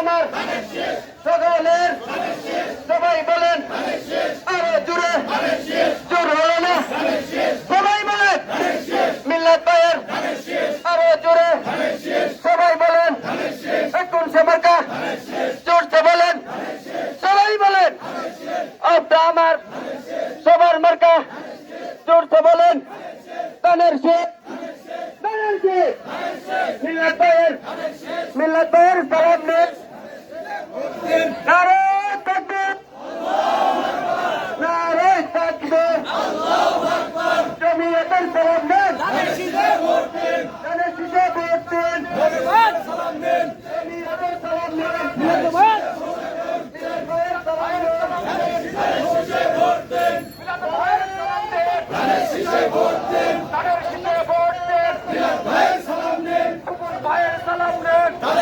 আমার সকলের সবাই বলেন, আরও জুড়ে জোর হলো না? সবাই বলেন, মিল্লাত ভাইয়ের আরও জোরে। সবাই বলেন, এখন সেবারকা জোরছে বলেন। সবাই বলেন আপটা আমার, সবার মার্কা। জোরছে বলেন কানের শেখ মিল্লাত ভাইয়ের মিল্লাত ভাইয়ের সালাম নেন